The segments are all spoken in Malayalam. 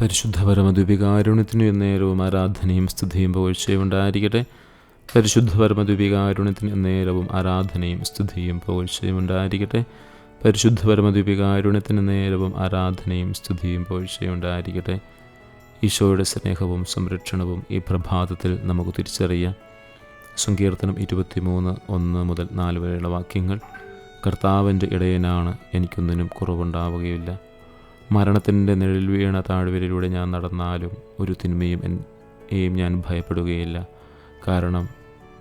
പരിശുദ്ധ പരമദ്വീപികാരുണ്യത്തിനു എന്നേരവും ആരാധനയും സ്തുതിയും പുകഴ്ചയും ഉണ്ടായിരിക്കട്ടെ. പരിശുദ്ധ പരമദ്വീപികാരുണ്യത്തിന് എന്നേരവും ആരാധനയും സ്തുതിയും പുകഴ്ചയും ഉണ്ടായിരിക്കട്ടെ. പരിശുദ്ധ പരമദ്വീപികാരുണ്യത്തിന് നേരവും ആരാധനയും സ്തുതിയും പുകഴ്ചയും ഉണ്ടായിരിക്കട്ടെ. ഈശോയുടെ സ്നേഹവും സംരക്ഷണവും ഈ പ്രഭാതത്തിൽ നമുക്ക് തിരിച്ചറിയാം. സങ്കീർത്തനം ഇരുപത്തിമൂന്ന് ഒന്ന് മുതൽ നാല് വരെയുള്ള വാക്യങ്ങൾ. കർത്താവിന്റെ ഇടയനാണ് എനിക്കൊന്നിനും കുറവുണ്ടാവുകയില്ല. മരണത്തിന്റെ നിഴൽ വീണ താഴ്വരയിലൂടെ ഞാൻ നടന്നാലും ഒരു തിന്മയും എന്നെയും ഞാൻ ഭയപ്പെടുകയില്ല. കാരണം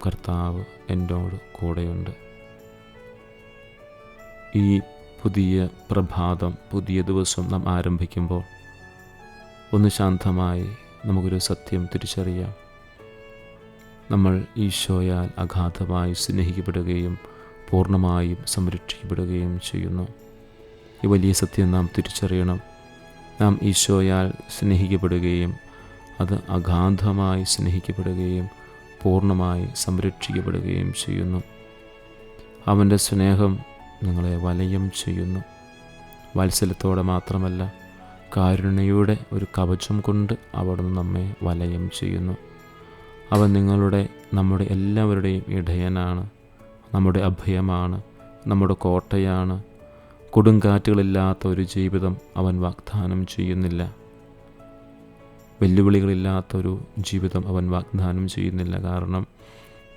കർത്താവ് എന്നോട് കൂടെയുണ്ട്. ഈ പുതിയ പ്രഭാതം പുതിയ ദിവസം നാം ആരംഭിക്കുമ്പോൾ ഒന്ന് ശാന്തമായി നമുക്കൊരു സത്യം തിരിച്ചറിയാം. നമ്മൾ ഈശോയാൽ അഗാധമായി സ്നേഹിക്കപ്പെടുകയും പൂർണമായും സംരക്ഷിക്കപ്പെടുകയും ചെയ്യുന്നു. ഈ വലിയ സത്യം നാം തിരിച്ചറിയണം. നാം ഈശോയാൽ സ്നേഹിക്കപ്പെടുകയും അത് അഗാധമായി സ്നേഹിക്കപ്പെടുകയും പൂർണമായി സംരക്ഷിക്കപ്പെടുകയും ചെയ്യുന്നു. അവന്റെ സ്നേഹം നിങ്ങളെ വലയം ചെയ്യുന്നു. വാത്സല്യത്തോടെ മാത്രമല്ല കാരുണ്യയുടെ ഒരു കവചം കൊണ്ട് അവിടുന്ന് നമ്മെ വലയം ചെയ്യുന്നു. അവൻ നിങ്ങളുടെ നമ്മുടെ എല്ലാവരുടെയും ഇടയനാണ് നമ്മുടെ അഭയമാണ് നമ്മുടെ കോട്ടയാണ് കൊടുങ്കാറ്റുകളില്ലാത്ത ഒരു ജീവിതം അവൻ വാഗ്ദാനം ചെയ്യുന്നില്ല. വെല്ലുവിളികളില്ലാത്ത ഒരു ജീവിതം അവൻ വാഗ്ദാനം ചെയ്യുന്നില്ല. കാരണം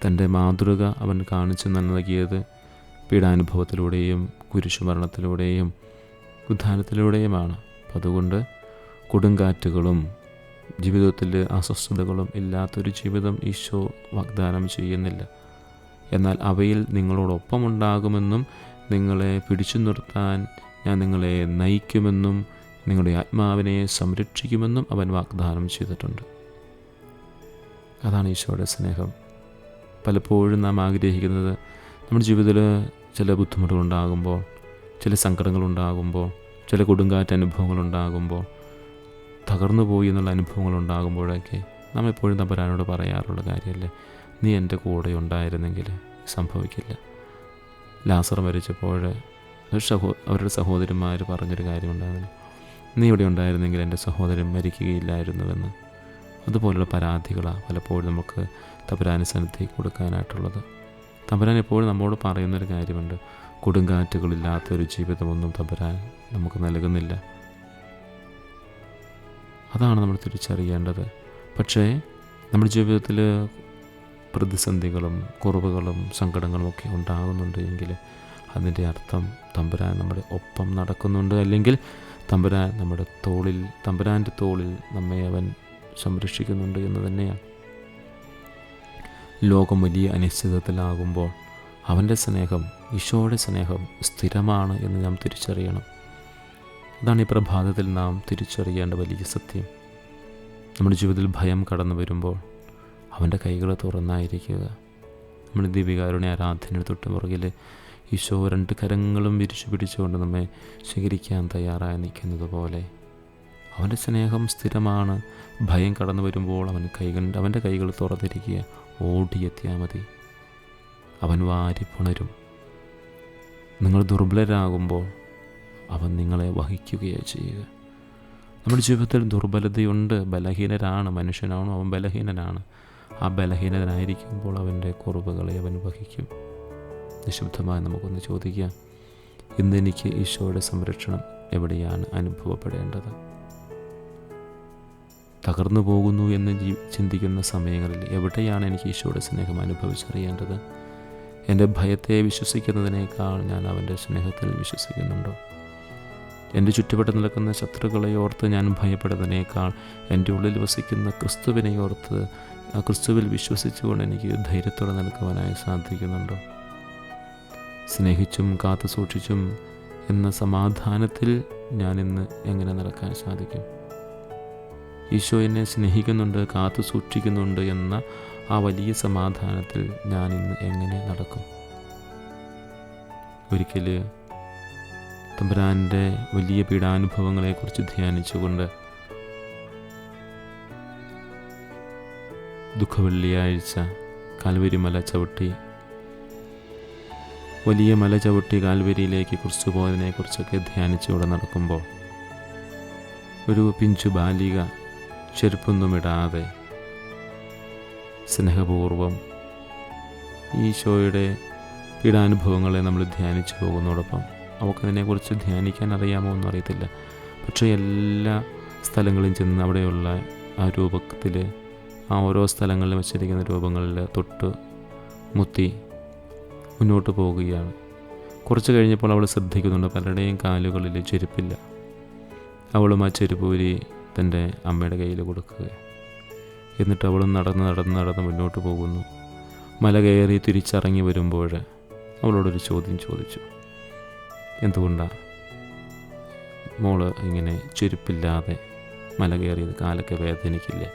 തന്റെ മാതൃക അവൻ കാണിച്ചു നൽകിയത് പീഡാനുഭവത്തിലൂടെയും കുരിശുമരണത്തിലൂടെയും ഉദ്ധാനത്തിലൂടെയുമാണ്. അതുകൊണ്ട് കൊടുങ്കാറ്റുകളും ജീവിതത്തിൽ അസ്വസ്ഥതകളും ഇല്ലാത്തൊരു ജീവിതം ഈശോ വാഗ്ദാനം ചെയ്യുന്നില്ല. എന്നാൽ അവയിൽ നിങ്ങളോടൊപ്പം ഉണ്ടാകുമെന്നും നിങ്ങളെ പിടിച്ചു നിർത്താൻ ഞാൻ നിങ്ങളെ നയിക്കുമെന്നും നിങ്ങളുടെ ആത്മാവിനെ സംരക്ഷിക്കുമെന്നും അവൻ വാഗ്ദാനം ചെയ്തിട്ടുണ്ട്. അതാണ് ഈശോയുടെ സ്നേഹം. പലപ്പോഴും നാം ആഗ്രഹിക്കുന്നത് നമ്മുടെ ജീവിതത്തിൽ ചില ബുദ്ധിമുട്ടുകളുണ്ടാകുമ്പോൾ ചില സങ്കടങ്ങളുണ്ടാകുമ്പോൾ ചില കൊടുങ്കാറ്റ് അനുഭവങ്ങളുണ്ടാകുമ്പോൾ തകർന്നു പോയി എന്നുള്ള അനുഭവങ്ങളുണ്ടാകുമ്പോഴൊക്കെ നാം എപ്പോഴും തമ്പരാനോട് പറയാറുള്ള കാര്യമല്ലേ? നീ എന്റെ കൂടെ ഉണ്ടായിരുന്നെങ്കിൽ സംഭവിക്കില്ല. ലാസർ മരിച്ചപ്പോൾ സഹോ അവരുടെ സഹോദരന്മാർ പറഞ്ഞൊരു കാര്യമുണ്ടായിരുന്നു. നീ ഇവിടെ ഉണ്ടായിരുന്നെങ്കിൽ എന്റെ സഹോദരൻ മരിക്കുകയില്ലായിരുന്നുവെന്ന്. അതുപോലുള്ള പരാതികളാണ് പലപ്പോഴും നമുക്ക് തമ്പരാന് സന്നിധിക്ക് കൊടുക്കാനായിട്ടുള്ളത്. തമ്പരാൻ എപ്പോഴും നമ്മോട് പറയുന്നൊരു കാര്യമുണ്ട്. കൊടുങ്കാറ്റുകളില്ലാത്തൊരു ജീവിതമൊന്നും തമ്പരാൻ നമുക്ക് നൽകുന്നില്ല. അതാണ് നമ്മൾ തിരിച്ചറിയേണ്ടത്. പക്ഷേ നമ്മുടെ ജീവിതത്തിൽ പ്രതിസന്ധികളും കുറവുകളും സങ്കടങ്ങളും ഒക്കെ ഉണ്ടാകുന്നുണ്ട് എങ്കിൽ അതിന്റെ അർത്ഥം തമ്പുരാൻ നമ്മുടെ ഒപ്പം നടക്കുന്നുണ്ട്. അല്ലെങ്കിൽ തമ്പുരാൻ നമ്മുടെ തോളിൽ തമ്പുരാന്റെ തോളിൽ നമ്മെ അവൻ സംരക്ഷിക്കുന്നുണ്ട് എന്ന് തന്നെയാണ്. ലോകം വലിയ അനിശ്ചിതത്തിലാകുമ്പോൾ അവന്റെ സ്നേഹം ഈശോയുടെ സ്നേഹം സ്ഥിരമാണ് എന്ന് നാം തിരിച്ചറിയണം. അതാണ് ഈ പ്രഭാതത്തിൽ നാം തിരിച്ചറിയേണ്ട വലിയ സത്യം. നമ്മുടെ ജീവിതത്തിൽ ഭയം കടന്നു വരുമ്പോൾ അവന്റെ കൈകൾ തുറന്നായിരിക്കുക. നമ്മൾ ദീപികാരുടെ ആരാധന തൊട്ട് പുറകിൽ ഈശോ രണ്ട് കരങ്ങളും വിരിച്ചു പിടിച്ചുകൊണ്ട് നമ്മെ സ്വീകരിക്കാൻ തയ്യാറായി നിൽക്കുന്നത് പോലെ. അവന്റെ സ്നേഹം സ്ഥിരമാണ്. ഭയം കടന്നു വരുമ്പോൾ അവൻ കൈകൾ അവന്റെ കൈകൾ തുറന്നിരിക്കുക. ഓടിയെത്തിയാൽ മതി. അവൻ വാരി പുണരും. നിങ്ങൾ ദുർബലരാകുമ്പോൾ അവൻ നിങ്ങളെ വഹിക്കുകയോ ചെയ്യുക. നമ്മുടെ ജീവിതത്തിൽ ദുർബലതയുണ്ട്. ബലഹീനരാണ്. മനുഷ്യനാണോ? അവൻ ബലഹീനനാണ്. ആ ബലഹീനനായിരിക്കുമ്പോൾ അവന്റെ കുറവുകളെ അവൻ വഹിക്കും. നിശബ്ദമായി നമുക്കൊന്ന് ചോദിക്കാം ഇന്നെനിക്ക് ഈശോയുടെ സംരക്ഷണം എവിടെയാണ് അനുഭവപ്പെടേണ്ടത്? തകർന്നു പോകുന്നു എന്ന് ജീ ചിന്തിക്കുന്ന സമയങ്ങളിൽ എവിടെയാണ് എനിക്ക് ഈശോയുടെ സ്നേഹം അനുഭവിച്ചറിയേണ്ടത്? എന്റെ ഭയത്തെ വിശ്വസിക്കുന്നതിനേക്കാൾ ഞാൻ അവന്റെ സ്നേഹത്തിൽ വിശ്വസിക്കുന്നുണ്ടോ? എന്റെ ചുറ്റുവട്ടം നിൽക്കുന്ന ശത്രുക്കളെ ഓർത്ത് ഞാൻ ഭയപ്പെടുന്നതിനേക്കാൾ എന്റെ ഉള്ളിൽ വസിക്കുന്ന ക്രിസ്തുവിനെ ഓർത്ത് ആ ക്രിസ്തുവിൽ വിശ്വസിച്ചുകൊണ്ട് എനിക്ക് ധൈര്യത്തോടെ നിൽക്കുവാനായി സാധിക്കുന്നുണ്ടോ? സ്നേഹിച്ചും കാത്തു സൂക്ഷിച്ചും എന്ന സമാധാനത്തിൽ ഞാൻ ഇന്ന് എങ്ങനെ നടക്കാൻ സാധിക്കും? ഈശോ എന്നെ സ്നേഹിക്കുന്നുണ്ട് കാത്തു സൂക്ഷിക്കുന്നുണ്ട് എന്ന ആ വലിയ സമാധാനത്തിൽ ഞാൻ ഇന്ന് എങ്ങനെ നടക്കും? ഒരിക്കൽ തമ്പുരാന്റെ വലിയ പീഡാനുഭവങ്ങളെക്കുറിച്ച് ധ്യാനിച്ചുകൊണ്ട് ദുഃഖവെള്ളിയാഴ്ച കാൽവരിമല ചവിട്ടി. വലിയ മല ചവിട്ടി കാൽവരിയിലേക്ക് കുറിച്ചു പോയതിനെക്കുറിച്ചൊക്കെ ധ്യാനിച്ചുകൂടെ നടക്കുമ്പോൾ ഒരു പിഞ്ചു ബാലിക ചെരുപ്പൊന്നുമിടാതെ സ്നേഹപൂർവം ഈശോയുടെ പീഡാനുഭവങ്ങളെ നമ്മൾ ധ്യാനിച്ചു പോകുന്നതോടൊപ്പം അവൾക്കതിനെക്കുറിച്ച് ധ്യാനിക്കാൻ അറിയാമോ എന്നും അറിയത്തില്ല പക്ഷേ എല്ലാ സ്ഥലങ്ങളിലും ചെന്ന് അവിടെയുള്ള ആ രൂപത്തിൽ ആ ഓരോ സ്ഥലങ്ങളിലും വെച്ചിരിക്കുന്ന രൂപങ്ങളിൽ തൊട്ട് മുത്തി മുന്നോട്ട് പോവുകയാണ് കുറച്ച് കഴിഞ്ഞപ്പോൾ അവൾ ശ്രദ്ധിക്കുന്നുണ്ട് പലരുടെയും കാലുകളിൽ ചെരുപ്പില്ല. അവളും ആ ചെരുപ്പൂരി തന്റെ അമ്മയുടെ കയ്യിൽ കൊടുക്കുക. എന്നിട്ട് അവളും നടന്ന് നടന്ന് നടന്ന് മുന്നോട്ട് പോകുന്നു. മല കയറി തിരിച്ചിറങ്ങി വരുമ്പോൾ അവളോടൊരു ചോദ്യം ചോദിച്ചു. എന്തുകൊണ്ടാണ് മോൾ ഇങ്ങനെ ചെരുപ്പില്ലാതെ മല കയറിയത്? കാലൊക്കെ വേദനിക്കില്ലേ?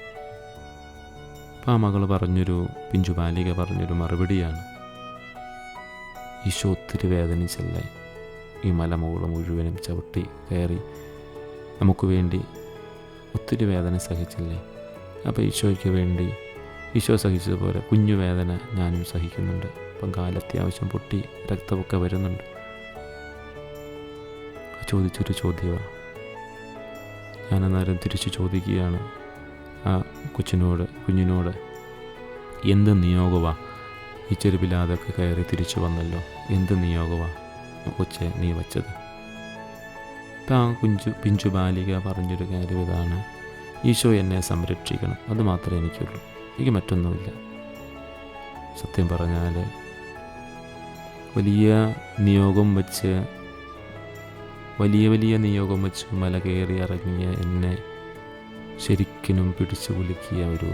ആ മകൾ പറഞ്ഞൊരു പിഞ്ചു ബാലിക പറഞ്ഞൊരു മറുപടിയാണ്. ഈശോ ഒത്തിരി വേദനിച്ചല്ലേ? ഈ മലമുകൾ മുഴുവനും ചവിട്ടി കയറി നമുക്ക് വേണ്ടി ഒത്തിരി വേദന സഹിച്ചില്ലേ? അപ്പോൾ ഈശോയ്ക്ക് വേണ്ടി ഈശോ സഹിച്ചതുപോലെ കുഞ്ഞു വേദന ഞാനും സഹിക്കുന്നുണ്ട്. അപ്പം കാലത്യാവശ്യം പൊട്ടി രക്തമൊക്കെ വരുന്നുണ്ട്. ചോദിച്ചൊരു ചോദ്യമാണ്. ഞാനന്നേരം തിരിച്ചു ചോദിക്കുകയാണ് ആ കൊച്ചിനോട് കുഞ്ഞിനോട് എന്ത് നിയോഗവാ? ഈ ചെരുപ്പില്ലാതൊക്കെ കയറി തിരിച്ചു വന്നല്ലോ. എന്ത് നിയോഗവാ? കൊച്ചെ നീ വച്ചത്. ഇപ്പം ആ കുഞ്ചു പിഞ്ചു ബാലിക പറഞ്ഞൊരു കാര്യം ഇതാണ്. ഈശോ എന്നെ സംരക്ഷിക്കണം. അത് മാത്രമേ എനിക്കുള്ളൂ. എനിക്ക് മറ്റൊന്നുമില്ല. സത്യം പറഞ്ഞാൽ വലിയ നിയോഗം വെച്ച് വലിയ വലിയ നിയോഗം വെച്ച് മല കയറി ഇറങ്ങിയ എന്നെ ശരിക്കും പിടിച്ചു കുലുക്കിയ ഒരു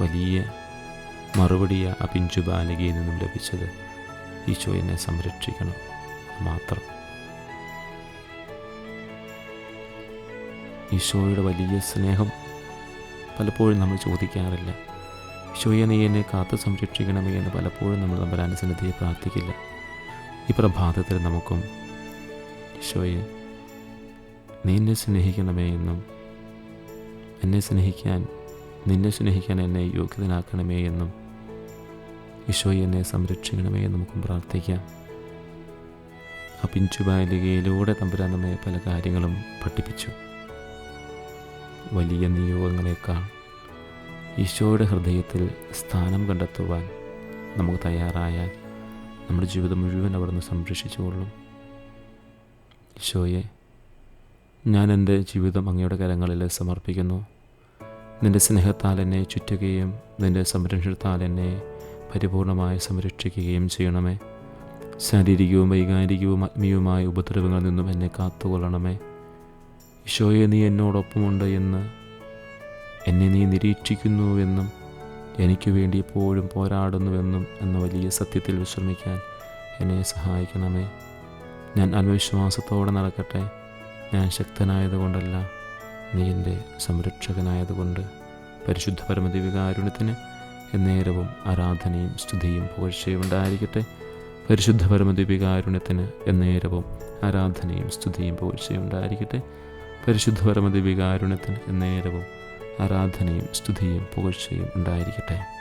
വലിയ മറുപടിയ ആ പിഞ്ചു ബാലികയിൽ നിന്നും ലഭിച്ചത് ഈശോ എന്നെ സംരക്ഷിക്കണം മാത്രം. ഈശോയുടെ വലിയ സ്നേഹം പലപ്പോഴും നമ്മൾ ചോദിക്കാറില്ല. ഈശോയെ നീ എന്നെ കാത്തു സംരക്ഷിക്കണമേ എന്ന് പലപ്പോഴും നമ്മൾ നമ്മുടെ അനുസന്നിധിയെ പ്രാർത്ഥിക്കില്ല. ഈ പ്രഭാതത്തിൽ നമുക്കും ഈശോയെ നീ എന്നെ സ്നേഹിക്കണമേ എന്നും എന്നെ സ്നേഹിക്കാൻ നിന്നെ സ്നേഹിക്കാൻ എന്നെ യോഗ്യതനാക്കണമേ എന്നും ഈശോയെ എന്നെ സംരക്ഷിക്കണമേ എന്ന് നമുക്കും പ്രാർത്ഥിക്കാം. ആ പിഞ്ചു ബാലികയിലൂടെ തമ്പുരാൻ നമ്മെ പല കാര്യങ്ങളും പഠിപ്പിച്ചു. വലിയ നിയോഗങ്ങളെക്കാൾ ഈശോയുടെ ഹൃദയത്തിൽ സ്ഥാനം കണ്ടെത്തുവാൻ നമുക്ക് തയ്യാറായാൽ നമ്മുടെ ജീവിതം മുഴുവൻ അവിടുന്ന് സംരക്ഷിച്ചുകൊള്ളും. ഈശോയെ ഞാൻ എന്റെ ജീവിതം അങ്ങയുടെ കരങ്ങളിൽ സമർപ്പിക്കുന്നു. നിന്റെ സ്നേഹത്താൽ എന്നെ ചുറ്റുകയും നിന്റെ സംരക്ഷണത്താൽ എന്നെ പരിപൂർണമായി സംരക്ഷിക്കുകയും ചെയ്യണമേ. ശാരീരികവും വൈകാരികവും ആത്മീയവുമായ ഉപദ്രവങ്ങളിൽ നിന്നും എന്നെ കാത്തുകൊള്ളണമേ. ഈശോയെ നീ എന്നോടൊപ്പമുണ്ട് എന്ന് എന്നെ നീ നിരീക്ഷിക്കുന്നുവെന്നും എനിക്ക് വേണ്ടി എപ്പോഴും പോരാടുന്നുവെന്നും എന്ന വലിയ സത്യത്തിൽ വിശ്രമിക്കാൻ എന്നെ സഹായിക്കണമേ. ഞാൻ അൽവിശ്വാസത്തോടെ നടക്കട്ടെ. ഞാൻ ശക്തനായതുകൊണ്ടല്ല നീ എന്റെ സംരക്ഷകനായതുകൊണ്ട്. പരിശുദ്ധ പരമദിവികാരുണ്യത്തിന് എന്നേരവും ആരാധനയും സ്തുതിയും പുകഴ്ചയും ഉണ്ടായിരിക്കട്ടെ. പരിശുദ്ധ പരമദിവികാരുണ്യത്തിന് എന്നേരവും ആരാധനയും സ്തുതിയും പുകഴ്ചയും ഉണ്ടായിരിക്കട്ടെ. പരിശുദ്ധ പരമദിവികാരുണ്യത്തിന് എന്നേരവും ആരാധനയും സ്തുതിയും പുകഴ്ചയും ഉണ്ടായിരിക്കട്ടെ.